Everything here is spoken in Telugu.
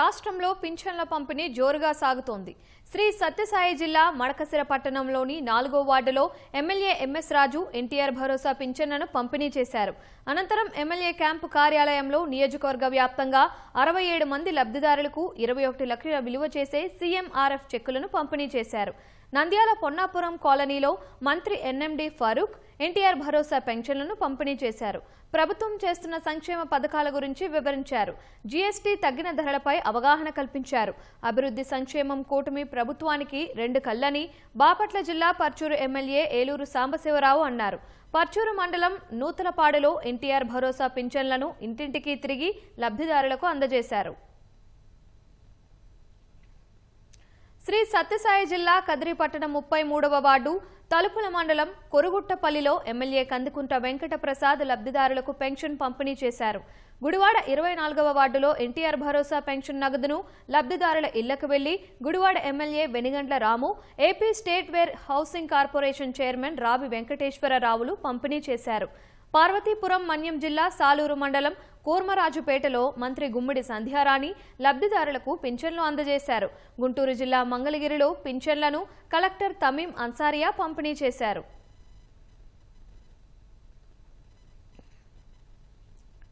రాష్ట్రంలో పింఛన్ల పంపిణీ జోరుగా సాగుతోంది. శ్రీ సత్యసాయి జిల్లా మడకసిర పట్టణంలోని నాలుగో వార్డులో ఎమ్మెల్యే ఎంఎస్ రాజు ఎన్టీఆర్ భరోసా పింఛన్లను పంపిణీ చేశారు. అనంతరం ఎమ్మెల్యే క్యాంపు కార్యాలయంలో నియోజకవర్గ వ్యాప్తంగా అరవై ఏడు మంది లబ్ధిదారులకు ఇరవై ఒకటి లక్షల విలువ చేసే సీఎంఆర్ఎఫ్ చెక్కులను పంపిణీ చేశారు. నంద్యాల పొన్నాపురం కాలనీలో మంత్రి ఎన్ఎండి ఫారూక్ ఎన్టీఆర్ భరోసా పెన్షన్లను పంపిణీ చేశారు. ప్రభుత్వం చేస్తున్న సంక్షేమ పథకాల గురించి వివరించారు. జీఎస్టీ తగ్గిన ధరలపై అవగాహన కల్పించారు. అభివృద్ధి సంక్షేమం కూటమి ప్రభుత్వానికి రెండు కళ్ళని బాపట్ల జిల్లా పర్చూరు ఎమ్మెల్యే ఏలూరు సాంబశివరావు అన్నారు. పర్చూరు మండలం నూతలపాడులో ఎన్టీఆర్ భరోసా పింఛన్లను ఇంటింటికి తిరిగి లబ్ధిదారులకు అందజేశారు. శ్రీ సత్యసాయి జిల్లా కదిరిపట్టణం ముప్పై మూడవ వార్డు తలుపుల మండలం కొరుగుట్టపల్లిలో ఎమ్మెల్యే కందుకుంట వెంకట ప్రసాద్ లబ్ధిదారులకు పెన్షన్ పంపిణీ చేశారు. గుడివాడ ఇరవై నాలుగవ వార్డులో ఎన్టీఆర్ భరోసా పెన్షన్ నగదును లబ్ధిదారుల ఇళ్ళకు వెళ్ళి Gudivada MLA Venigandla Ramu AP state warehousing corporation chairman Ravi వెంకటేశ్వరరావులు పంపిణీ చేశారు. పార్వతీపురం మన్యం జిల్లా సాలూరు మండలం కూర్మరాజుపేటలో మంత్రి గుమ్మిడి సంధ్యారాణి లబ్ధిదారులకు పింఛన్లు అందజేశారు. గుంటూరు జిల్లా మంగళగిరిలో పింఛన్లను కలెక్టర్ తమీం అన్సారియా పంపిణీ చేశారు.